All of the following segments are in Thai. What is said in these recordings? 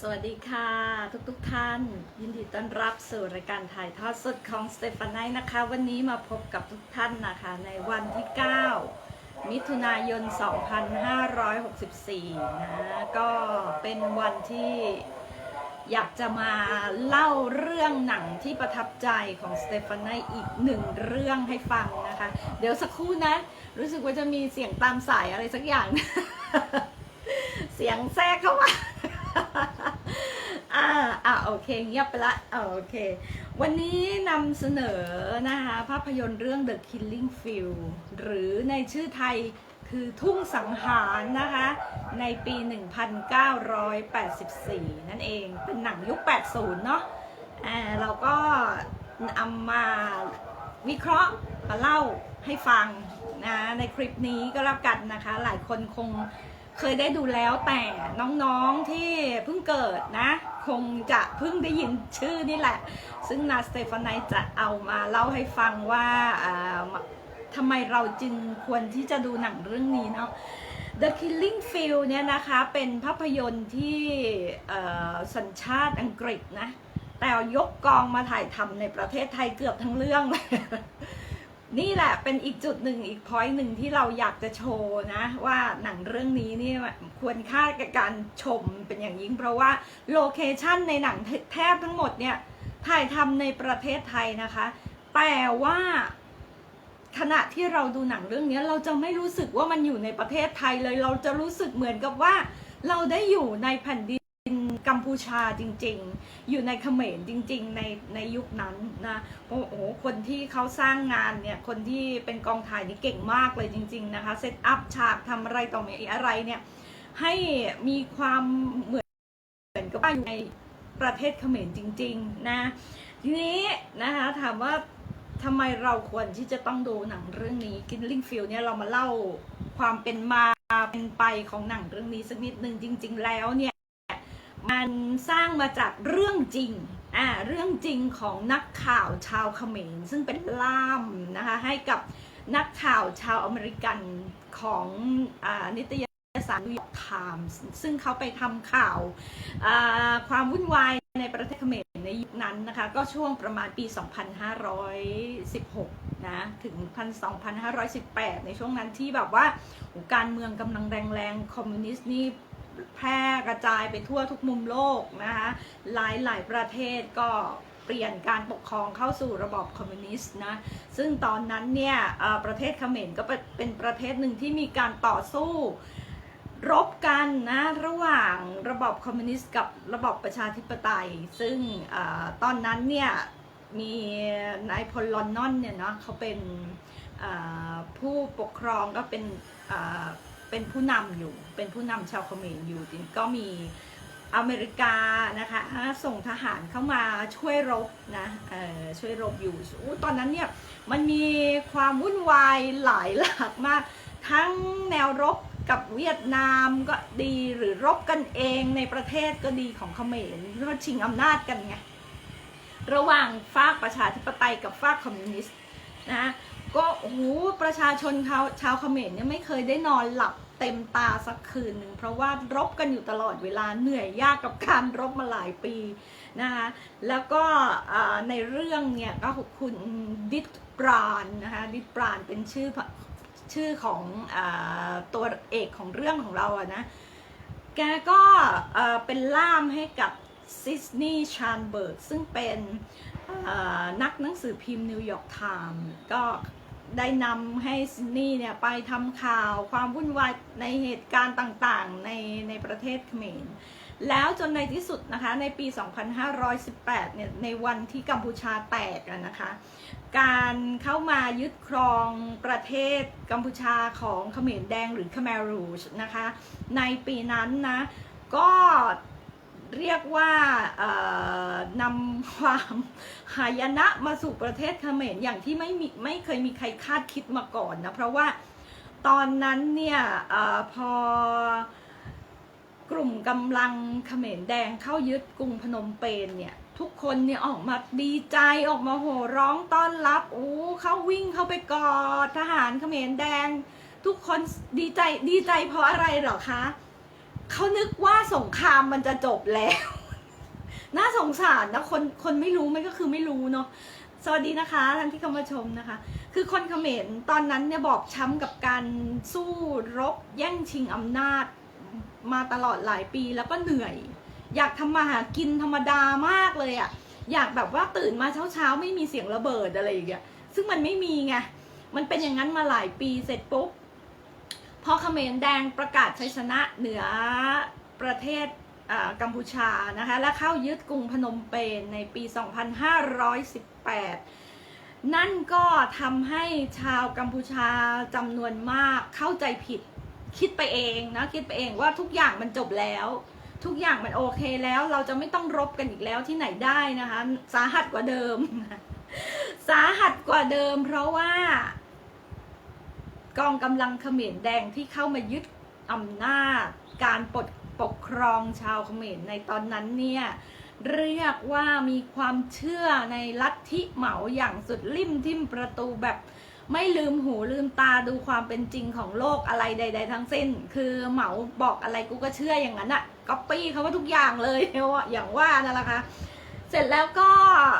สวัสดีค่ะทุกๆทท่าน ยินดีต้อนรับสู่รายการถ่ายทอดสดของสเตฟานไนนะคะ วันนี้มาพบกับทุกท่านนะคะ ในวันที่ 9 มิถุนายน 2564 นะก็เป็นวันที่อยากจะมาเล่าเรื่องหนังที่ประทับใจของสเตฟานไนอีกหนึ่งเรื่องให้ฟังนะคะ เดี๋ยวสักครู่นะ รู้สึกว่าจะมีเสียงตามสายอะไรสักอย่าง เสียงแทรกเข้ามา อ่าอ่าโอเคเงียบไปละอ่าโอเค วันนี้นำเสนอนะคะภาพยนตร์เรื่อง The Killing Field หรือในชื่อไทยคือทุ่งสังหารนะคะ ในปี 1984 นั่นเองเป็นหนังยุค 80 เนาะอ่าเราก็นำมาวิเคราะห์มาเล่าให้ฟังนะในคลิปนี้ก็แล้วกันนะคะ หลายคนคงเคยได้ดูแล้วแต่น้องๆที่เพิ่งเกิดนะ คงจะเพิ่งได้ยินชื่อนี่แหละ ซึ่งนาสเตฟานายจะเอามาเล่าให้ฟังว่าทำไมเราจึงควรที่จะดูหนังเรื่องนี้เนาะ The Killing Field เนี่ยนะคะเป็นภาพยนตร์ที่สัญชาติอังกฤษนะ แต่ยกกองมาถ่ายทำในประเทศไทยเกือบทั้งเรื่องเลย นี่แหละเป็นอีกจุดหนึ่งอีกพอยต์หนึ่งที่เราอยากจะโชว์นะ ว่าหนังเรื่องนี้นี่ควรค่ากับการชมเป็นอย่างยิ่งเพราะว่าโลเคชันในหนังแทบทั้งหมดเนี่ยถ่ายทำในประเทศไทยนะคะ แต่ว่าขณะที่เราดูหนังเรื่องนี้เราจะไม่รู้สึกว่ามันอยู่ในประเทศไทยเลย เราจะรู้สึกเหมือนกับว่า เราได้อยู่ในแผ่นดิน กัมพูชาจริง ๆ อยู่ในเขมรจริง ๆ ในในยุคนั้นนะโอ้โหคนที่เขาสร้างงานเนี่ยคนที่เป็นกองถ่ายนี่เก่งมากเลยจริง ๆ นะคะเซตอัพฉากทำอะไรต่อมีอะไรเนี่ยให้มีความเหมือนเหมือนกับว่าอยู่ในประเทศเขมรจริง ๆ นะทีนี้นะคะถามว่าทำไมเราควรที่จะต้องดูหนังเรื่องนี้ Killing Field เนี่ยเรามาเล่าความเป็นมาเป็นไปของหนังเรื่องนี้สักนิดหนึ่งจริง ๆ แล้วเนี่ย มันสร้างมาจากเรื่องจริงอ่าเรื่องจริงของนักข่าวชาวเขมรซึ่งเป็นล่ามนะคะให้กับนักข่าวชาวอเมริกันของอ่านิตยสารนิวยอร์กไทมส์ซึ่งเขาไปทำข่าวความวุ่นวายในประเทศเขมรในยุคนั้นนะคะ ก็ช่วงประมาณปี 2516 นะ ถึง 2518 ในช่วงนั้นที่แบบว่าการเมืองกำลังแรงๆ คอมมิวนิสต์นี่ แพร่กระจายไปทั่วทุกมุมโลกนะคะหลายหลายประเทศก็เปลี่ยนการปกครองเข้าสู่ระบอบคอมมิวนิสต์นะ ซึ่งตอนนั้นเนี่ยประเทศเขมรก็เป็นประเทศหนึ่งที่มีการต่อสู้ รบกันนะระหว่างระบอบคอมมิวนิสต์กับระบอบประชาธิปไตย ซึ่งอตอนนั้นเนี่ยมีนายพลลอนนอนเนี่ยเนาะเขาเป็นผู้ปกครองก็เป็น เป็นผู้นำอยู่ เป็นผู้นำชาวเขมรอยู่จริงก็มีอเมริกานะคะส่งทหารเข้ามาช่วยรบนะเอ่อช่วยรบอยู่อู้ตอนนั้นเนี่ยมันมีความวุ่นวายหลายหลากมาก ทั้งแนวรบกับเวียดนามก็ดีหรือรบกันเองในประเทศก็ดีของเขมรเพราะว่าชิงอำนาจกันไงระหว่างฝากประชาธิปไตยกับฝากคอมมิวนิสต์นะ ก็โอ้โหประชาชนเขาชาวเขมรเนี่ยไม่เคยได้นอนหลับเต็มตาสักคืนหนึ่งเพราะว่ารบกันอยู่ตลอดเวลาเหนื่อยยากกับการรบมาหลายปีนะคะแล้วก็ในเรื่องเนี่ยก็คุณดิตปราณนะคะดิตปราณเป็นชื่อชื่อของอตัวเอกของเรื่องของเราอะนะแกก็เป็นล่ามให้กับซิสนีย์ชานเบิร์กซึ่งเป็นนักหนังสือพิมพ์นิวยอร์กไทม์ก็ ได้นำให้ซิดนีย์เนี่ยไปทำข่าวความวุ่นวายในเหตุการณ์ต่างๆ ในในประเทศเขมร แล้วจนในที่สุดนะคะในปี 2518 เนี่ยในวันที่กัมพูชาแตกนะคะ การเข้ามายึดครองประเทศกัมพูชาของเขมรแดงหรือขมรูชนะคะ ในปีนั้นนะก็ เรียกว่านำความหายนะมาสู่ประเทศเขมรอย่างที่ไม่มีไม่เคยมีใครคาดคิดมาก่อนนะ เพราะว่าตอนนั้นเนี่ยอพอกลุ่มกำลังเขมรแดงเข้ายึดกรุงพนมเปญเนี่ย ทุกคนเนี่ยออกมาดีใจออกมาโห่ร้องต้อนรับโอ้เข้าวิ่งเข้าไปกอดทหารเขมรแดง ทุกคนดีใจดีใจเพราะอะไรหรอคะ เขานึกว่าสงครามมันจะจบแล้ว น่าสงสารนะคนคนไม่รู้มันก็คือไม่รู้เนาะสวัสดีนะคะท่านที่เข้ามาชมนะคะ คือคนเขมรตอนนั้นเนี่ยบอบช้ำกับการสู้รบแย่งชิงอำนาจมาตลอดหลายปีแล้วก็เหนื่อย อยากทำมาหากินธรรมดามากเลยอะอยากแบบว่าตื่นมาเช้าๆ ไม่มีเสียงระเบิดอะไรอย่างเงี้ยซึ่งมันไม่มีไงมันเป็นอย่างนั้นมาหลายปีเสร็จปุ๊บ พอเขมรแดงประกาศชัยชนะเหนือประเทศกัมพูชานะคะและเข้ายึดกรุงพนมเปญในปี 2518 นั่นก็ทำให้ชาวกัมพูชาจำนวนมากเข้าใจผิดคิดไปเองนะคิดไปเองว่าทุกอย่างมันจบแล้ว ทุกอย่างมันโอเคแล้วเราจะไม่ต้องรบกันอีกแล้วที่ไหนได้นะคะ สาหัสกว่าเดิม สาหัสกว่าเดิม เพราะว่า กองกำลังเขมรแดงที่เข้ามายึดอำนาจการปกปกครองชาวเขมรในตอนนั้นเนี่ยเรียกว่ามีความเชื่อในลัทธิเหมาอย่างสุดลิ่มทิ่มประตูแบบไม่ลืมหูลืมตาดูความเป็นจริงของโลกอะไรใด ๆ ทั้งสิ้น คือเหมาบอกอะไรกูก็เชื่ออย่างนั้นอะก๊อปปี้เขาว่าทุกอย่างเลยอย่างว่านั่นแหละค่ะเสร็จแล้วก็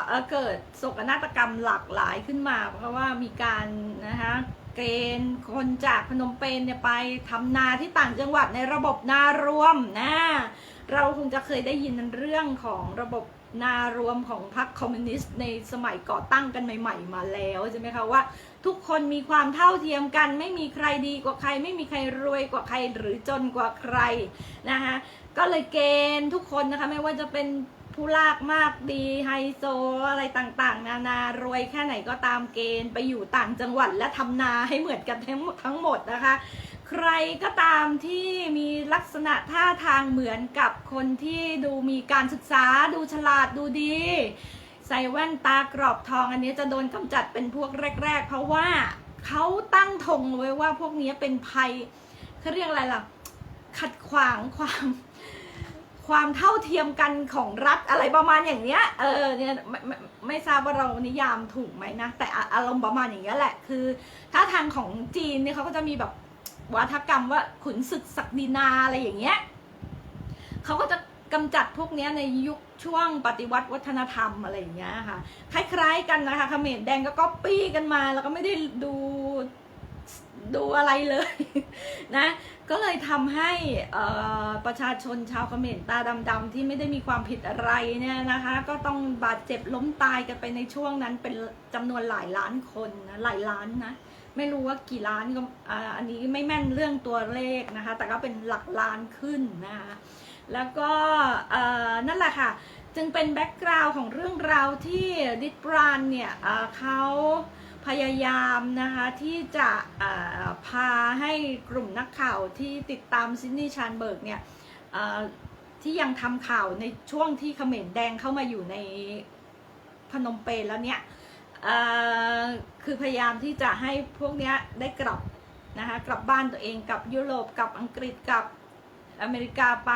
เอ่อเกิดโศกนาฏกรรมหลากหลายขึ้นมา เพราะว่ามีการนะคะ เกณฑ์คนจากพนมเปญเนี่ยไปทำนาที่ต่างจังหวัดในระบบนารวมนะเราคงจะเคยได้ยินเรื่องของระบบนารวมของพรรคคอมมิวนิสต์ในสมัยก่อตั้งกันใหม่ ๆ มาแล้วใช่ไหมคะว่า ทุกคนมีความเท่าเทียมกัน ไม่มีใครดีกว่าใคร ไม่มีใครรวยกว่าใครหรือจนกว่าใครนะคะก็เลยเกณฑ์ทุกคนนะคะไม่ว่าจะเป็น ผู้ลากมากดีไฮโซอะไรต่างๆ นานารวยแค่ไหนก็ตามเกณฑ์ไปอยู่ต่างจังหวัดและทำนาให้เหมือนกันทั้งหมดทั้งหมดนะคะ ใครก็ตามที่มีลักษณะท่าทางเหมือนกับคนที่ดูมีการศึกษาดูฉลาดดูดีใส่แว่นตากรอบทองอันนี้จะโดนกำจัดเป็นพวกแรก ๆ เพราะว่าเขาตั้งธงไว้ว่าพวกนี้เป็นภัยเขาเรียกอะไรล่ะ ขัดขวางความ ความเท่าเทียมกันของรัฐอะไรประมาณอย่างเนี้ย เออเนี่ยไม่ไม่ไม่ทราบว่าเรานิยามถูกไหมนะ แต่อารมณ์ประมาณอย่างเงี้ยแหละ คือ ถ้าทางของจีนเนี่ยเขาก็จะมีแบบวัฒกรรมว่าขุนศึกศักดินาอะไรอย่างเงี้ยเขาก็จะกำจัดพวกเนี้ยในยุคช่วงปฏิวัติวัฒนธรรมอะไรอย่างเงี้ยค่ะ คล้ายๆกันนะคะเขมรแดงก็ก๊อปปี้กันมา แล้วก็ไม่ได้ดู ดูอะไรเลยนะ ก็เลยทำให้ประชาชนชาวเขมรตาดำๆที่ไม่ได้มีความผิดอะไรเนี่ยนะคะ ก็ต้องบาดเจ็บล้มตายกันไปในช่วงนั้นเป็นจำนวนหลายล้านคนนะหลายล้านนะ ไม่รู้ว่ากี่ล้านก็อันนี้ไม่แม่นเรื่องตัวเลขนะคะ แต่ก็เป็นหลักล้านขึ้นนะคะแล้วก็นั่นแหละค่ะ จึงเป็นแบ็กกราวน์ของเรื่องราวที่ดิทบรานเนี่ยเอ่อเขา พยายามนะคะที่จะพาให้กลุ่มนักข่าวที่ติดตามซินนี่ชานเบิร์กเนี่ยที่ยังทำข่าวในช่วงที่เขมรแดงเข้ามาอยู่ในพนมเปญแล้วเนี่ยคือพยายามที่จะให้พวกเนี้ยได้กลับนะคะกลับบ้านตัวเองกลับยุโรปกลับอังกฤษกลับอเมริกาไป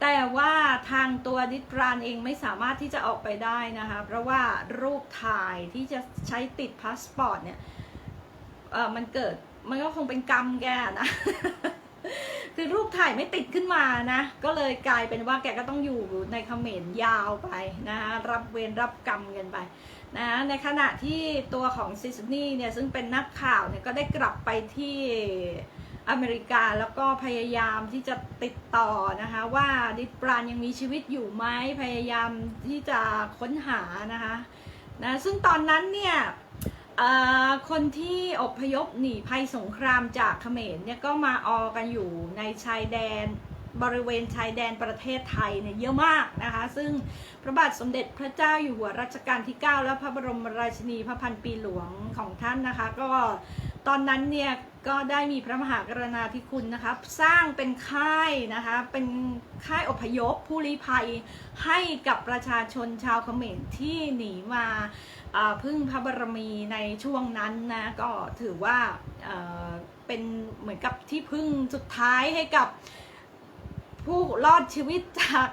แต่ว่าทางตัวดิทรานเองไม่สามารถที่จะออกไปได้นะคะ เพราะว่ารูปถ่ายที่จะใช้ติดพาสปอร์ตเนี่ยเออมันเกิดมันก็คงเป็นกรรมแกนะ คือรูปถ่ายไม่ติดขึ้นมานะ ก็เลยกลายเป็นว่าแกก็ต้องอยู่ในเขมรยาวไปนะคะรับเวรรับกรรมกันไปนะในขณะที่ตัวของซิสนี่เนี่ยซึ่งเป็นนักข่าวเนี่ยก็ได้กลับไปที่ อเมริกาแล้วก็พยายามที่จะติดต่อนะคะว่าดิปรานยังมีชีวิตอยู่ไหมพยายามที่จะค้นหานะคะนะซึ่งตอนนั้นเนี่ยคนที่อพยพหนีภัยสงครามจากเขมรเนี่ยก็มาออกันอยู่ในชายแดนบริเวณชายแดนประเทศไทยเนี่ยเยอะมากนะคะ ซึ่งพระบาทสมเด็จพระเจ้าอยู่หัวรัชกาลที่ 9 และพระบรมราชินีพระพันปีหลวงของท่านนะคะ ก็ ตอนนั้นเนี่ยก็ได้มีพระมหากรณาธิคุณนะคะสร้างเป็นค่ายนะคะเป็นค่ายอพยพผู้ลี้ภัยให้กับประชาชนชาวเขมรที่หนีมาพึ่งพระบารมีในช่วงนั้นนะก็ถือว่าเป็นเหมือนกับที่พึ่งสุดท้ายให้กับผู้รอดชีวิตจาก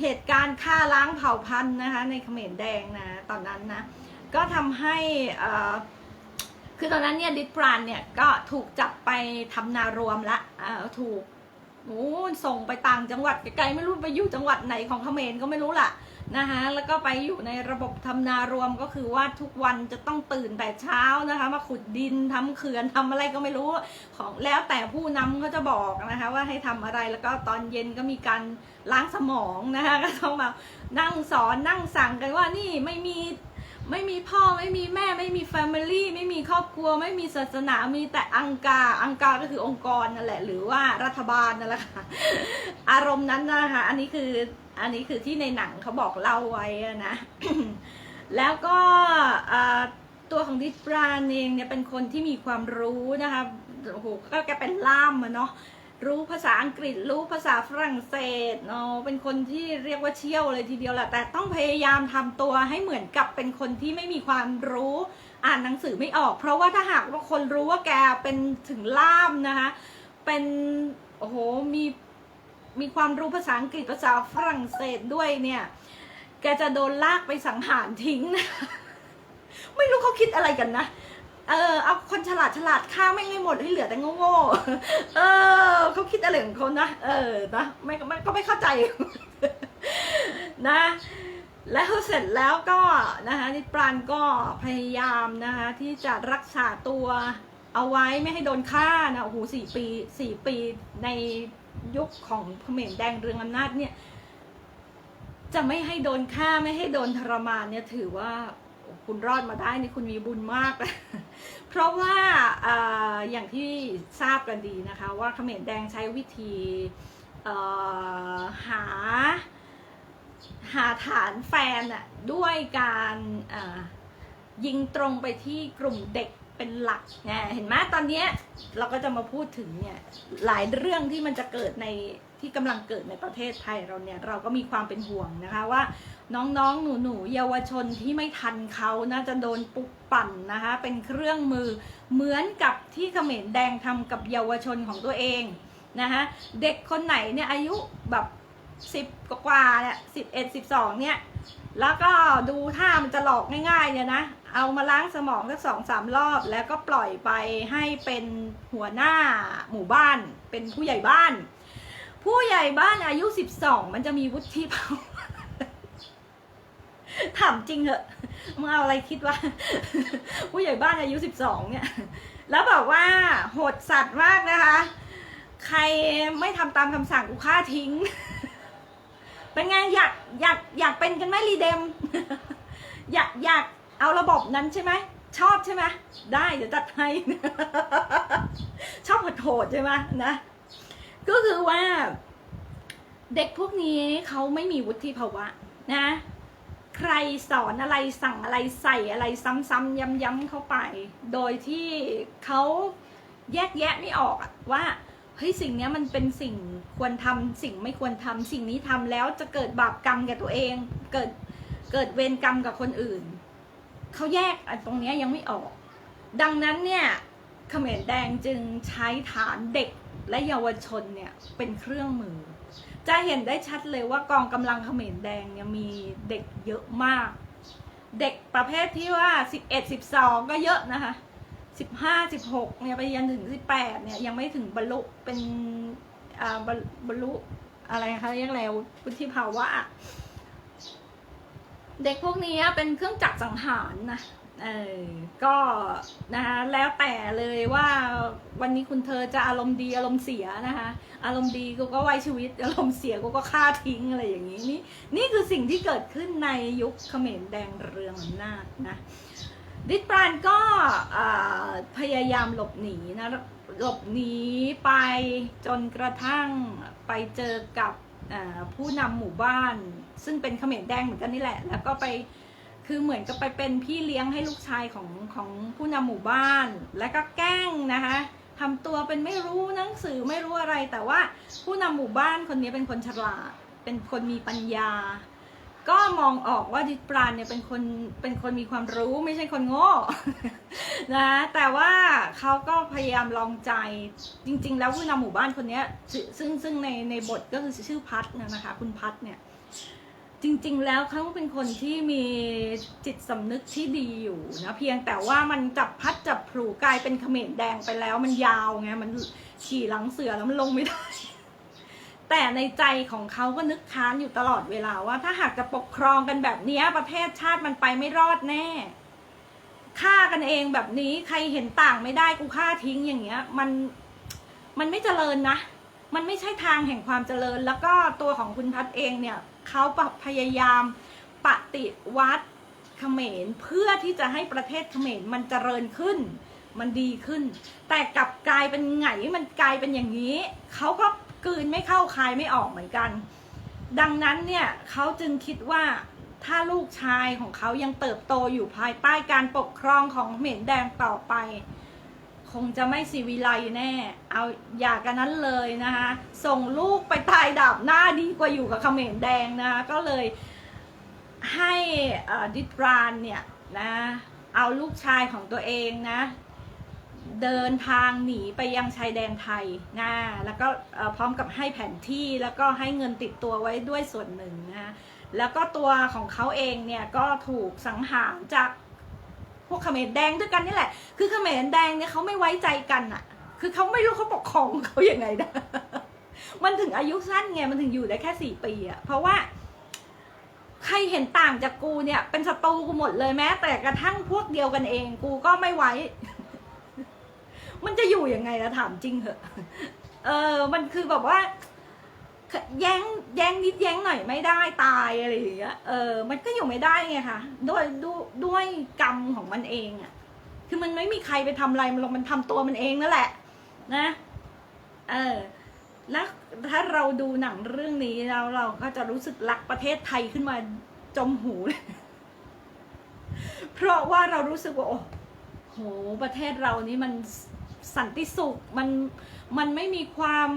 เหตุการณ์ฆ่าล้างเผ่าพันธุ์นะคะในเขมรแดงนะตอนนั้นนะก็ทำให้อ่อ คือตอนนั้นเนี่ยดิทรานเนี่ยก็ถูกจับไปทำนารวมละถูกโอ้ส่งไปต่างจังหวัดไกลๆไม่รู้ไปอยู่จังหวัดไหนของเขมรก็ไม่รู้ล่ะนะคะแล้วก็ไปอยู่ในระบบทำนารวมก็คือว่าทุกวันจะต้องตื่นแต่เช้านะคะ มาขุดดินทำเขื่อนทำอะไรก็ไม่รู้ของแล้วแต่ผู้นำเขาจะบอกนะคะ ว่าให้ทำอะไรแล้วก็ตอนเย็นก็มีการล้างสมองนะคะก็ต้องมานั่งสอนนั่งสั่งกันว่านี่ไม่มี ไม่มีพ่อไม่มีแม่ไม่มีแฟมิลี่ไม่มีครอบครัว ไม่มีศาสนามีแต่อังกาอังกาก็คือองค์กรนั่นแหละ หรือว่ารัฐบาลนั่นแหละค่ะอารมณ์นั้นนะคะอันนี้คืออันนี้คือที่ในหนังเขาบอกเล่าไว้นะแล้วก็ตัวของดิสบรานเองเนี่ยเป็นคนที่มีความรู้นะคะโอ้โหก็แกเป็นล่ามอะเนาะ รู้ภาษาอังกฤษ รู้ภาษาฝรั่งเศสเนาะเป็นคนที่เรียกว่าเชี่ยวเลยทีเดียวแหละแต่ต้องพยายามทำตัวให้เหมือนกับเป็นคนที่ไม่มีความรู้อ่านหนังสือไม่ออก เพราะว่าถ้าหากว่าคนรู้ว่าแกเป็นถึงล่ามนะคะเป็นโอ้โหมีมีความรู้ภาษาอังกฤษภาษาฝรั่งเศสด้วยเนี่ยแกจะโดนลากไปสังหารทิ้งนะไม่รู้เขาคิดอะไรกันนะ เออเอาคนฉลาดฉลาดฆ่าไม่ให้หมดให้เหลือแต่โง่ๆเออเขาคิดอะไรของเขานะเออนะไม่ไม่ก็ไม่เข้าใจ นะ แล้วเสร็จแล้วก็นะคะนิปรานก็พยายามนะคะที่จะรักษาตัวเอาไว้ไม่ให้โดนฆ่านะโอ้โหสี่ปีสี่ปีในยุคของเขมรแดงเรืองอำนาจเนี่ย จะไม่ให้โดนฆ่าไม่ให้โดนทรมานเนี่ยถือว่า คุณรอดมาได้นี่คุณมีบุญมาก เพราะว่าออย่างที่ทราบกันดีนะคะ ว่าเขมรแดงใช้วิธีหาหาฐานแฟนอะด้วยการยิงตรงไปที่กลุ่มเด็กเป็นหลักไงเห็นไหมตอนนี้เราก็จะมาพูดถึงเนี่ยหลายเรื่องที่มันจะเกิดใน ที่กำลังเกิดในประเทศไทยเราเนี่ยเราก็มีความเป็นห่วงนะคะว่าน้องๆ หนูๆ เยาวชนที่ไม่ทันเขาน่าจะโดนปุกปั่นนะคะเป็นเครื่องมือเหมือนกับที่เขมรแดงทำกับเยาวชนของตัวเองนะคะเด็กคนไหนเนี่ยอายุแบบสิบกว่าเนี่ยสิบเอ็ดสิบสองเนี่ยแล้วก็ดูท่ามันจะหลอกง่ายๆเนี่ยนะเอามาล้างสมองสักสองสามรอบ แล้วก็ปล่อยไปให้เป็นหัวหน้าหมู่บ้าน เป็นผู้ใหญ่บ้าน ผู้ใหญ่บ้านอายุสิบสองมันจะมีวุฒิภาวะถามจริงเหอะมึงเอาอะไรคิดว่า ผู้ใหญ่บ้านอายุสิบสองเนี่ย แล้วบอกว่าโหดสัตว์มากนะคะ ใครไม่ทำตามคำสั่งกูฆ่าทิ้ง เป็นไงอยากอยากอยากเป็นกันไหมรีเดม อยากอยากเอาระบบนั้นใช่ไหมชอบใช่ไหมได้เดี๋ยวจัดให้ชอบโหดๆใช่ไหมนะ ก็คือว่า เด็กพวกนี้เขาไม่มีวุฒิภาวะนะ ใครสอนอะไรสั่งอะไรใส่อะไรซ้ำๆย้ำๆเข้าไป โดยที่เขาแยกแยะไม่ออกว่าเฮ้ยสิ่งนี้มันเป็นสิ่งควรทำสิ่งไม่ควรทำสิ่งนี้ทำแล้วจะเกิดบาปกรรมแก่ตัวเอง เกิดเกิดเวรกรรมกับคนอื่นเขาแยกอันตรงนี้ยยังไม่ออก ดังนั้นเนี่ยเขมรแดงจึงใช้ฐานเด็ก และเยาวชนเนี่ยเป็นเครื่องมือ จะเห็นได้ชัดเลยว่ากองกำลังเขมรแดงเนี่ยมีเด็กเยอะมาก เด็กประเภทที่ว่า 11 12 ก็เยอะนะคะ 15 16เนี่ยไปยันถึง 18เนี่ยยังไม่ถึงบรรลุเป็นอ่าบรรบรรลุอะไรคะเรียกแล้ววุฒิภาวะเด็กพวกนี้เป็นเครื่องจักรสังหารนะ เออก็นะคะแล้วแต่เลยว่าวันนี้คุณเธอจะอารมณ์ดีอารมณ์เสียนะคะ อารมณ์ดีกูก็ไว้ชีวิต อารมณ์เสียกูก็ฆ่าทิ้งอะไรอย่างนี้นี่นี่คือสิ่งที่เกิดขึ้นในยุคเขมรแดงเรืองอำนาจนะดิสปรานก็พยายามหลบหนีนะหลบหนีไปจนกระทั่งไปเจอกับผู้นำหมู่บ้าน ซึ่งเป็นเขมรแดงเหมือนกันนี่แหละ แล้วก็ไป คือเหมือนกับไปเป็นพี่เลี้ยงให้ลูกชายของของผู้นำหมู่บ้าน แล้วก็แกล้งนะคะทำตัวเป็นไม่รู้หนังสือไม่รู้อะไร แต่ว่าผู้นำหมู่บ้านคนนี้เป็นคนฉลาด เป็นคนมีปัญญา ก็มองออกว่าดิปรานเนี่ยเป็นคนเป็นคนมีความรู้ไม่ใช่คนโง่นะแต่ว่าเขาก็พยายามลองใจจริง ๆ แล้วผู้นำหมู่บ้านคนนี้ซึ่งซึ่งซึ่งในในบทก็คือชื่อพัดนะคะ คุณพัดเนี่ย จริง ๆ แล้วเขาเป็นคนที่มีจิตสำนึกที่ดีอยู่นะเพียงแต่ว่ามันจับพัดจับผูกลายเป็นเขมรแดงไปแล้ว มันยาวไงมันขี่หลังเสือแล้วมันลงไม่ได้ แต่ในใจของเขาก็นึกค้านอยู่ตลอดเวลาว่า ถ้าหากจะปกครองกันแบบเนี้ยประเทศชาติมันไปไม่รอดแน่ฆ่ากันเองแบบนี้ใครเห็นต่างไม่ได้กูฆ่าทิ้งอย่างเงี้ย มันมันไม่เจริญนะ มันไม่ใช่ทางแห่งความเจริญ แล้วก็ตัวของคุณพัฒน์เองเนี่ย เขาพยายามปฏิวัติเขมรเพื่อที่จะให้ประเทศเขมรมันเจริญขึ้น มันดีขึ้น แต่กลับกลายเป็นไงมันกลายเป็นอย่างนี้ เขาก็กืนไม่เข้าคายไม่ออกเหมือนกัน ดังนั้นเนี่ยเขาจึงคิดว่าถ้าลูกชายของเขายังเติบโตอยู่ภายใต้การปกครองของเขมรแดงต่อไป คงจะไม่สีวิไลแน่ เอาอย่ากันนั้นเลยนะคะ ส่งลูกไปตายดาบหน้าดีกว่าอยู่กับเขมรแดงนะคะ ก็เลยให้ดิตรานเนี่ยนะ เอาลูกชายของตัวเองนะ เดินทางหนีไปยังชายแดนไทยนะแล้วก็พร้อมกับให้แผนที่แล้วก็ให้เงินติดตัวไว้ด้วยส่วนหนึ่งนะแล้วก็ตัวของเขาเองเนี่ยก็ถูกสังหารจาก พวกเขมรแดงด้วยกันนี่แหละ คือเขมรแดงเนี่ยเขาไม่ไว้ใจกันอะคือเขาไม่รู้เขาปกครองเขาอย่างไงนะมันถึงอายุสั้นไงมันถึงอยู่ได้แค่สี่ปีอะเพราะว่า ใครเห็นต่างจากกูเนี่ย เป็นศัตรูกูหมดเลยแม้ แต่กระทั่งพวกเดียวกันเอง กูก็ไม่ไว้ มันจะอยู่ยังไงนะถามจริงเหอะเออ มันคือแบบว่า แย้งแย้งนิดแย้งหน่อยไม่ได้ตายอะไรอย่างเงี้ยเออมันก็อยู่ไม่ได้ไงคะด้วยด้วยด้วยกรรมของมันเองอะ่ะ คือมันไม่มีใครไปทำอะไรมันหรอกมันทำตัวมันเองนั่นแหละ นะเออแล้วถ้าเราดูหนังเรื่องนี้แล้วเราก็จะรู้สึกรักประเทศไทยขึ้นมาจมหูเลยเพราะว่าเรารู้สึกว่าโอ้โหประเทศเรานี่มันสันติสุขมัน มันไม่มีความ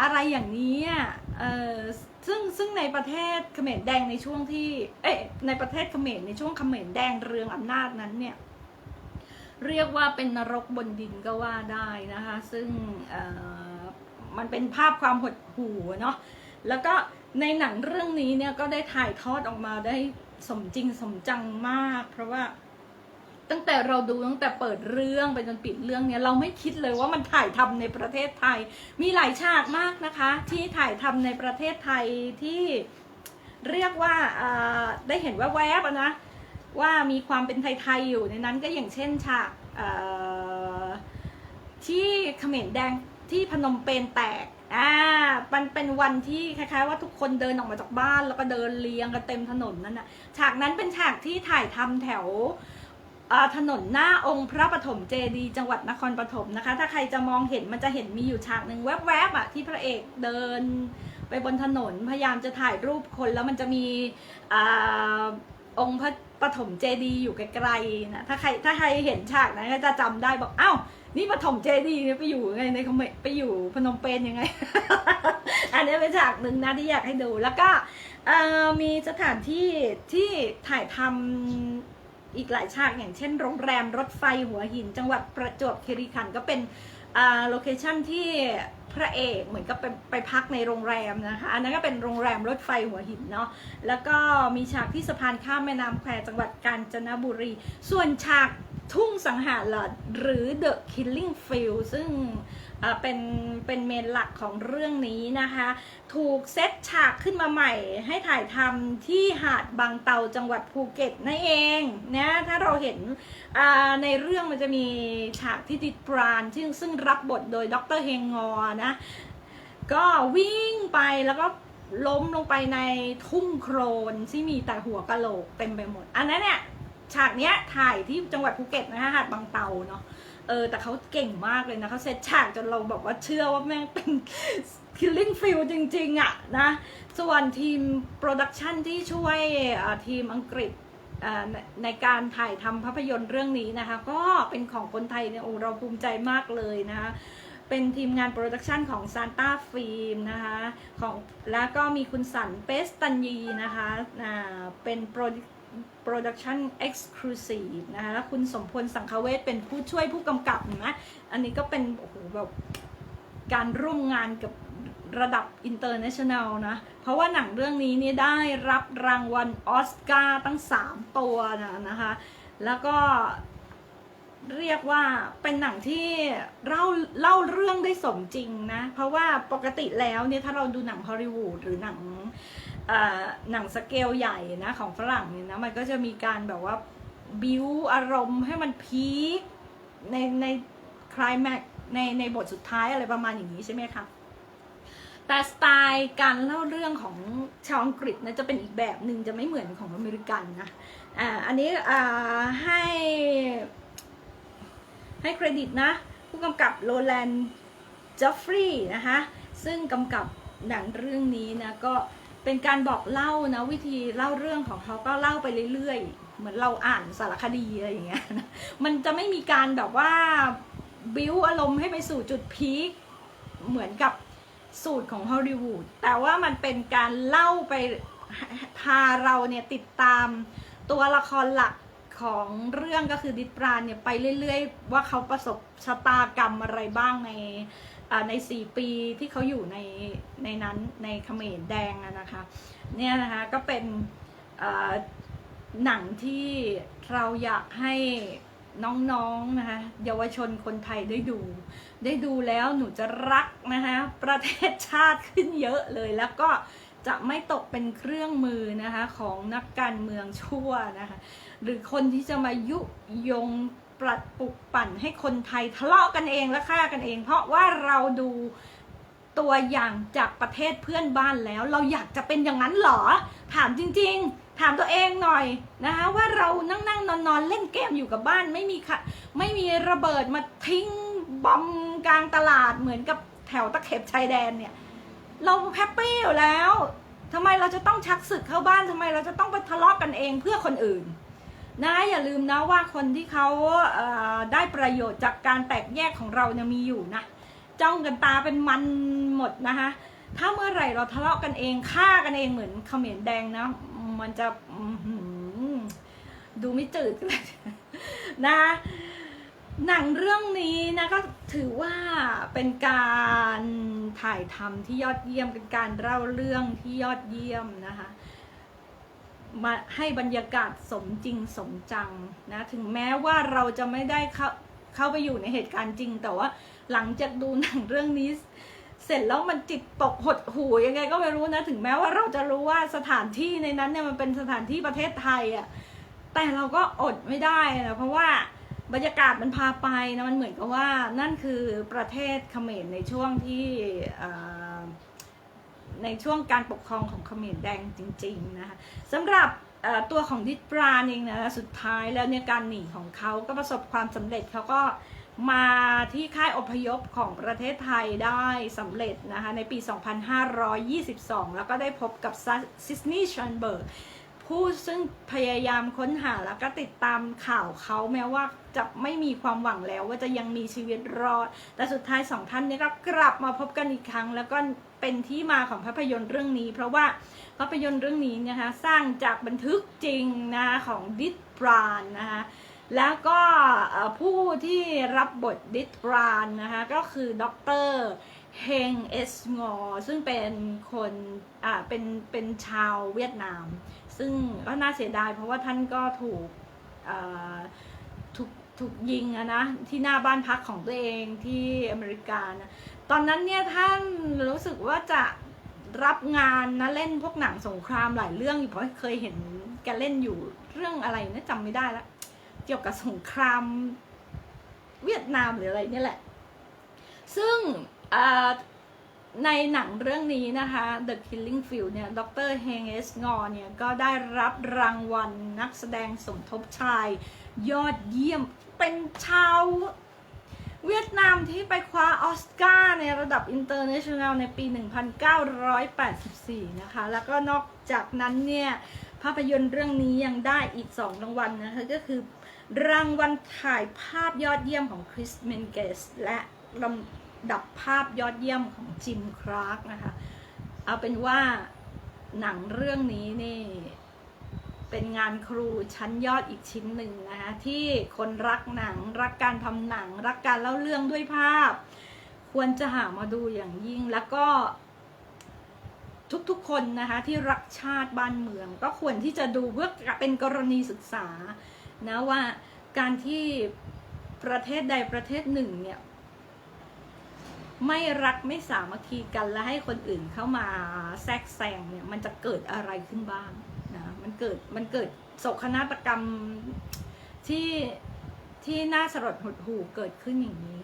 อะไรอย่างนี้อะเออซึ่งซึ่งในประเทศเขมรแดงในช่วงที่ เอ๊ะในประเทศเขมรในช่วงเขมรแดงเรืองอำนาจนั้นเนี่ย เรียกว่าเป็นนรกบนดินก็ว่าได้นะคะ ซึ่งเออมันเป็นภาพความหดหู่เนาะแล้วก็ในหนังเรื่องนี้เนี่ยก็ได้ถ่ายทอดออกมาได้สมจริงสมจังมาก เพราะว่า ตั้งแต่เราดูตั้งแต่เปิดเรื่องไปจนปิดเรื่องเนี่ยเราไม่คิดเลยว่ามันถ่ายทำในประเทศไทย มีหลายฉากมากนะคะ ที่ถ่ายทำในประเทศไทยที่เรียกว่าได้เห็นว่าแวบๆนะว่ามีความเป็นไทยๆอยู่ในนั้นก็อย่างเช่นฉากที่เขมรแดงที่พนมเปญแตกอ่ามันเป็นวันที่คล้ายๆ ว่าทุกคนเดินออกมาจากบ้านแล้วก็เดินเรียงกันเต็มถนนนั่นน่ะฉากนั้นเป็นฉากที่ถ่ายทำแถว ถนนหน้าองค์พระปฐมเจดีย์จังหวัดนครปฐมนะคะ ถ้าใครจะมองเห็นมันจะเห็นมีอยู่ฉากหนึ่งแวบๆอะที่พระเอกเดินไปบนถนนพยายามจะถ่ายรูปคนแล้วมันจะมีอองค์พระปฐมเจดีย์อยู่ไกลๆนะถ้าใครถ้าใครเห็นฉากนั้นก็จะจำได้บอกอ้าวนี่ปฐมเจดีย์เนี่ยไปอยู่ไงในเขมรไปอยู่พนมเปญยังไง อันนี้เป็นฉากหนึ่งนะที่อยากให้ดูแล้วก็มีสถานที่ที่ถ่ายทำ อีกหลายฉากอย่างเช่นโรงแรมรถไฟหัวหิน จังหวัดประจวบคีรีขันธ์ก็เป็นอ่าโลเคชั่นที่พระเอกเหมือนกับไปไปพักในโรงแรมนะคะอันนั้นก็เป็นโรงแรมรถไฟหัวหินเนาะแล้วก็มีฉากที่สะพานข้ามแม่น้ำแควจังหวัดกาญจนบุรี ส่วนฉากทุ่งสังหารหรือ The Killing Field ซึ่ง เป็นเป็นเมนหลักของเรื่องนี้นะคะ ถูกเซตฉากขึ้นมาใหม่ ให้ถ่ายทำที่หาดบางเตาจังหวัดภูเก็ตนั่นเองนะถ้าเราเห็นในเรื่องมันจะมีฉากที่ติดปราณซึ่งซึ่งรับบทโดยดรเฮงงอนะก็วิ่งไปแล้วก็ล้มลงไปในทุ่งโครนที่มีแต่หัวกะโหลกเต็มไปหมด อันนั้นเนี่ยฉากเนี้ยถ่ายที่จังหวัดภูเก็ตนะคะหาดบางเตาเนาะ ออแต่เขาเก่งมากเลยนะเขาเซตฉากจนเราแบบว่าเชื่อว่าแม่งเป็น killing field จริงๆอะนะ ส่วนทีมโปรดักชันที่ช่วยทีมอังกฤษในการถ่ายทำภาพยนตร์เรื่องนี้นะคะ ก็เป็นของคนไทยเนี่ยโอ้เราภูมิใจมากเลยนะคะเป็นทีมงานโปรดักชันของซานต้าฟิล์มนะคะของแล้วก็มีคุณสันเปสตันยีนะคะเป็นโปร โปรดักชันเอ็กซ์คลูซีฟนะคะแล้วคุณสมพลสังคเวชเป็นผู้ช่วยผู้กำกับนไหมอันนี้ก็เป็นโอ้โหแบบการร่วมงานกับระดับอินเตอร์เนชั่นแนลนะ เพราะว่าหนังเรื่องนี้นี่ได้รับรางวัลออสการ์ตั้ง 3 ตัวนะนะคะ แล้วก็เรียกว่าเป็นหนังที่เล่าเล่าเรื่องได้สมจริงนะ เพราะว่าปกติแล้วเนี่ยถ้าเราดูหนังฮอลลีวูดหรือหนัง หนังสเกลใหญ่นะของฝรั่งเนี่ยนะมันก็จะมีการแบบว่าบิวอารมณ์ให้มันพีคในในคลายแม็กในในบทสุดท้ายอะไรประมาณอย่างนี้ใช่ไหมคะแต่สไตล์การเล่าเรื่องของชาวอังกฤษนะจะเป็นอีกแบบหนึ่งจะไม่เหมือนของอเมริกันนะอ่าอันนี้อ่าให้ให้เครดิตนะ ผู้กำกับโรแลนด์จอฟฟรีย์นะคะซึ่งกำกับหนังเรื่องนี้นะก็ เป็นการบอกเล่านะวิธีเล่าเรื่องของเขาก็เล่าไปเรื่อยๆ เหมือนเราอ่านสารคดีอะไรอย่างเงี้ยนะมันจะไม่มีการแบบว่าบิ้วอารมณ์ให้ไปสู่จุดพีคเหมือนกับสูตรของฮอลลีวูดแต่ว่ามันเป็นการเล่าไปพาเราเนี่ยติดตามตัวละครหลักของเรื่องก็คือดิปรานเนี่ยไปเรื่อยๆ ว่าเขาประสบชะตากรรมอะไรบ้างใน ใน4ปีที่เขาอยู่ในในนั้นในเขมรแดงนะคะเนี่ยนะคะก็เป็นหนังที่เราอยากให้น้องๆนะคะเยาวชนคนไทยได้ดู ได้ดูแล้วหนูจะรักนะคะประเทศชาติขึ้นเยอะเลยแล้วก็จะไม่ตกเป็นเครื่องมือนะคะของนักการเมืองชั่วนะคะหรือคนที่จะมายุยง ปลัดปลุกปั่นให้คนไทยทะเลาะกันเองและฆ่ากันเอง เพราะว่าเราดูตัวอย่างจากประเทศเพื่อนบ้านแล้ว เราอยากจะเป็นอย่างนั้นเหรอ ถามจริง ๆ ถามตัวเองหน่อยนะคะว่าเรานั่งนั่งนอนนอนเล่นเกมอยู่กับบ้านไม่มีค่ะไม่มีระเบิดมาทิ้งบอมกลางตลาดเหมือนกับแถวตะเข็บชายแดนเนี่ย เราแฮปปี้อยู่แล้วทำไมเราจะต้องชักศึกเข้าบ้านทำไมเราจะต้องไปทะเลาะกันเองเพื่อคนอื่น นะอย่าลืมนะว่าคนที่เขาเได้ประโยชน์จากการแตกแยกของเราเนี่ยมีอยู่นะจ้องกันตาเป็นมันหมดนะคะถ้าเมื่อไหร่เราทะเลาะกันเองฆ่ากันเองเหมือนเขมรแดงนะ มันจะดูไม่จืดเลยนะหนังเรื่องนี้นะก็ถือว่าเป็นการถ่ายทำที่ยอดเยี่ยมเป็นการเล่าเรื่องที่ยอดเยี่ยมนะคะ มาให้บรรยากาศสมจริงสมจังนะถึงแม้ว่าเราจะไม่ได้เข้าเข้าไปอยู่ในเหตุการณ์จริง แต่ว่าหลังจากดูหนังเรื่องนี้ เสร็จแล้วมันจิตตกหดหูยังไงก็ไม่รู้นะถึงแม้ว่าเราจะรู้ว่าสถานที่ในนั้นเนี่ยมันเป็นสถานที่ประเทศไทยอะ่ะแต่เราก็อดไม่ได้นะเพราะว่าบรรยากาศมันพาไปนะมันเหมือนกับว่านั่นคือประเทศเขมรในช่วงที่อ่อ ในช่วงการปกครองของเขมรแดงจริงๆนะคะสำหรับตัวของดิปราเองนะสุดท้ายแล้วเนี่ยการหนีของเขาก็ประสบความสำเร็จเขาก็มาที่ค่ายอพยพของประเทศไทยได้สำเร็จนะคะในปี 2522 แล้วก็ได้พบกับซิสนีย์ชันเบิร์ก ผู้ซึ่งพยายามค้นหาแล้วก็ติดตามข่าวเขาแม้ว่าจะไม่มีความหวังแล้วว่าจะยังมีชีวิตรอด แต่สุดท้ายสองท่านนี้ก็กลับมาพบกันอีกครั้ง แล้วก็เป็นที่มาของภาพยนตร์เรื่องนี้ เพราะว่าภาพยนตร์เรื่องนี้นะคะสร้างจากบันทึกจริงนะของดิทบรานนะคะแล้วก็ผู้ที่รับบทดิทบรานนะคะก็คือด็อกเตอร์เฮงเอสงอซึ่งเป็นคนอ่าเป็นเป็นชาวเวียดนาม ซึ่งก็น่าเสียดายเพราะว่าท่านก็ถูกถูกถูกยิงอะนะที่หน้าบ้านพักของตัวเองที่อเมริกานะตอนนั้นเนี่ยท่านรู้สึกว่าจะรับงานนะเล่นพวกหนังสงครามหลายเรื่องอยู่เพราะเคยเห็นแกเล่นอยู่เรื่องอะไรนะจำไม่ได้ละเกี่ยวกับสงครามเวียดนามหรืออะไรเนี่ยแหละ ซึ่งอ่อ ในหนังเรื่องนี้นะคะ The Killing Field เนี่ย ดรเฮงเอสงอเนี่ย ก็ได้รับรางวัลนักแสดงสมทบชาย ยอดเยี่ยมเป็นชาวเวียดนามที่ไปคว้าออสการ์ในระดับ International ในปี 1984 นะคะ แล้วก็นอกจากนั้นเนี่ย ภาพยนตร์เรื่องนี้ยังได้อีก 2 รางวัลนะคะ ก็คือรางวัลถ่ายภาพยอดเยี่ยมของคริสเมนเกสและ ดับภาพยอดเยี่ยมของจิมครากนะคะ เอาเป็นว่าหนังเรื่องนี้นี่ เป็นงานครูชั้นยอดอีกชิ้นหนึ่งนะคะที่คนรักหนังรักการทำหนัง รักการเล่าเรื่องด้วยภาพ ควรจะหามาดูอย่างยิ่งแล้วก็ทุกๆ คนนะคะที่รักชาติบ้านเมือง ก็ควรที่จะดูเพื่อเป็นกรณีศึกษานะว่าการที่ประเทศใดประเทศหนึ่งเนี่ย ไม่รักไม่สามัคคีกันและให้คนอื่นเข้ามาแทรกแซงเนี่ยมันจะเกิดอะไรขึ้นบ้างนะมันเกิดมันเกิดโศกนาฏกรรมที่ที่น่าสลดหดหู่เกิดขึ้นอย่างนี้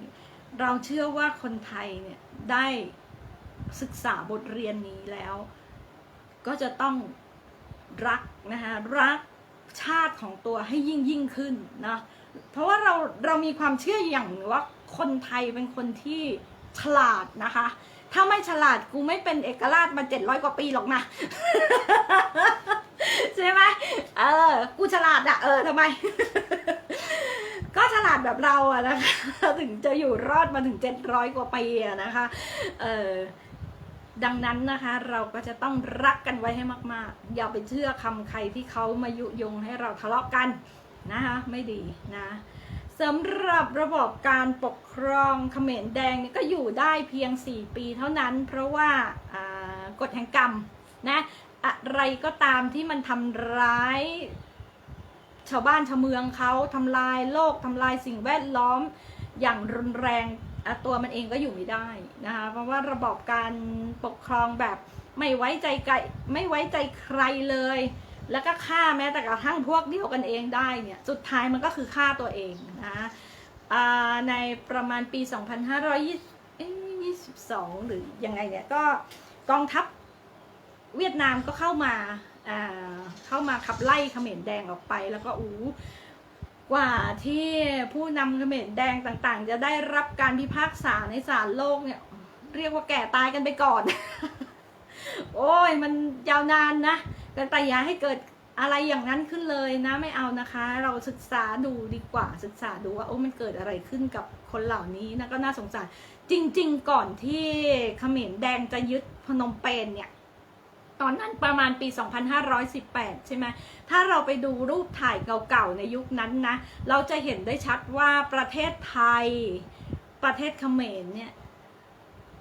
เราเชื่อว่าคนไทยเนี่ยได้ศึกษาบทเรียนนี้แล้ว ก็จะต้องรักนะคะรักชาติของตัวให้ยิ่งยิ่งขึ้นนะเพราะว่าเราเรามีความเชื่ออย่างหนึ่งว่าคนไทยเป็นคนที่ ฉลาดนะคะ ถ้าไม่ฉลาดกูไม่เป็นเอกราชมาเจ็ดร้อยกว่าปีหรอกนะ ใช่ไหมเออ กูฉลาดอะเออทำไม ก็ฉลาดแบบเราอะนะคะ ถึงจะอยู่รอดมาถึงเจ็ดร้อยกว่าปีอะนะคะ เออดังนั้นนะคะ เราก็จะต้องรักกันไว้ให้มาก ๆ อย่าไปเชื่อคำใครที่เขามายุยงให้เราทะเลาะกันนะคะ ไม่ดีนะ สำหรับระบบการปกครองเขมรแดงเนี่ยก็อยู่ได้เพียง 4 ปีเท่านั้น เพราะว่ากฎแห่งกรรมนะอะไรก็ตามที่มันทำร้าย ชาวบ้านชาวเมืองเขาทำลายโลกทำลายสิ่งแวดล้อมอย่างรุนแรงตัวมันเองก็อยู่ไม่ได้นะคะเพราะว่าระบบการปกครองแบบไม่ไว้ใจใครไม่ไว้ใจใครเลย แล้วก็ฆ่าแม้แต่กระทั่งพวกเดียวกันเองได้เนี่ย สุดท้ายมันก็คือฆ่าตัวเองนะในประมาณปี 2522 หรือยังไงเนี่ย ก็กองทัพเวียดนามก็เข้ามาเข้ามาขับไล่เขมรแดงออกไปแล้วก็อู้กว่าที่ผู้นำเขมรแดงต่างๆ จะได้รับการพิพากษาในศาลโลกเนี่ย เรียกว่าแก่ตายกันไปก่อน โอ้ยมันยาวนานนะแต่อย่าให้เกิดอะไรอย่างนั้นขึ้นเลยนะไม่เอานะคะ เราศึกษาดูดีกว่าศึกษาดูว่าโอ้มันเกิดอะไรขึ้นกับคนเหล่านี้นะก็น่าสงสารจริง ๆ ก่อนที่เขมรแดงจะยึดพนมเปญเนี่ยตอนนั้นประมาณปี 2518 ใช่ไหม ถ้าเราไปดูรูปถ่ายเก่าๆ ในยุคนั้นนะ เราจะเห็นได้ชัดว่าประเทศไทย ประเทศเขมรเนี่ย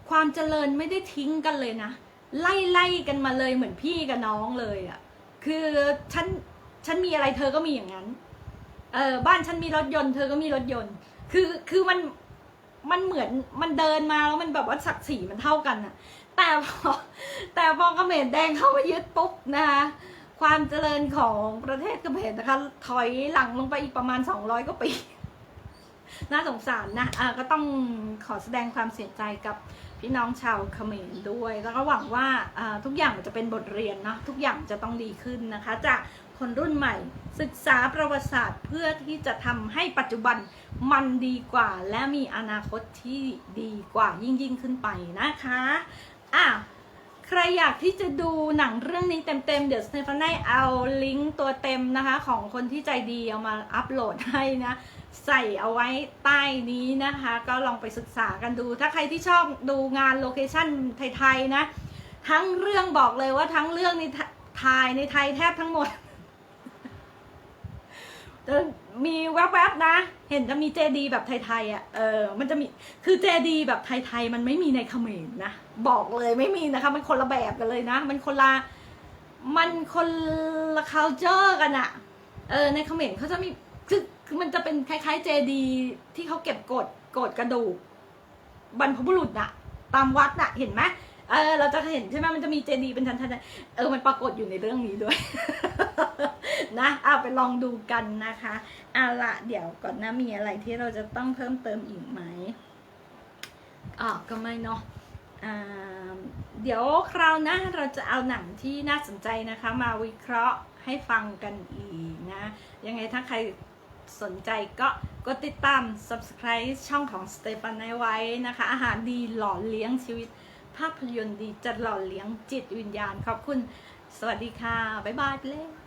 ความเจริญไม่ได้ทิ้งกันเลยนะ ไล่ไล่ๆกันมาเลยเหมือนพี่กับน้องเลยอะ่ะ คือฉันฉันมีอะไรเธอก็มีอย่างนั้น เออบ้านฉันมีรถยนต์เธอก็มีรถยนต์ คือคือมันมันเหมือนมันเดินมาแล้วมันแบบว่าศักดิ์ศรีมันเท่ากันอะแต่พอแต่พอกระเขมรแดงเข้ามายึดปุ๊บนะคะความเจริญของประเทศเขมรนะคะ ถอยหลังลงไปอีกประมาณ200กว่าปี น่าสงสารนะอะก็ต้องขอแสดงความเสียใจกับ พี่น้องชาวเขมรด้วย แล้วก็หวังว่าทุกอย่างจะเป็นบทเรียนเนาะทุกอย่างจะต้องดีขึ้นนะคะ จากคนรุ่นใหม่ ศึกษาประวัติศาสตร์เพื่อที่จะทำให้ปัจจุบันมันดีกว่า และมีอนาคตที่ดีกว่ายิ่งยิ่งขึ้นไปนะคะอะใครอยากที่จะดูหนังเรื่องนี้เต็มๆ เดี๋ยวสเตฟานายเอาลิงก์ตัวเต็มนะคะ ของคนที่ใจดีเอามาอัปโหลดให้นะ ใส่เอาไว้ใต้นี้นะคะ ก็ลองไปศึกษากันดู ถ้าใครที่ชอบดูงานโลเคชั่นไทยๆนะ ทั้งเรื่องบอกเลยว่าทั้งเรื่องในถ่ายในไทยแทบทั้งหมดจะมีแวบๆนะ เห็นจะมีเจดีแบบไทยๆอะ เออ มันจะมี คือเจดีแบบไทยๆมันไม่มีในเขมรนะ บอกเลยไม่มีนะคะ มันคนละแบบกันเลยนะ มันคนละ มันคนละ culture กันอะเออ ในเขมรเขาจะมี คือมันจะเป็นคล้ายๆเจดีที่เขาเก็บกดกดกระดูกบรรพบุรุษอะตามวัดอะเห็นไหมเออเราจะเห็นใช่ไหมมันจะมีเจดีเป็นชั้นๆเออมันปรากฏอยู่ในเรื่องนี้ด้วย นะเอาไปลองดูกันนะคะเอาละเดี๋ยวก่อนนะมีอะไรที่เราจะต้องเพิ่มเติมอีกไหมอ๋อก็ไม่เนาะอ่าเดี๋ยวคราวหน้าเราจะเอาหนังที่น่าสนใจนะคะ มาวิเคราะห์ให้ฟังกันอีกนะ ยังไงถ้าใคร สนใจก็กดติดตาม subscribe ช่องของ s t e p a n ไว้นะคะ อาหารดีหล่อเลี้ยงชีวิต ภาพยนตร์ดีจะหล่อเลี้ยงจิตวิญญาณ ขอบคุณ สวัสดีค่ะ บ๊ายบายไปเลย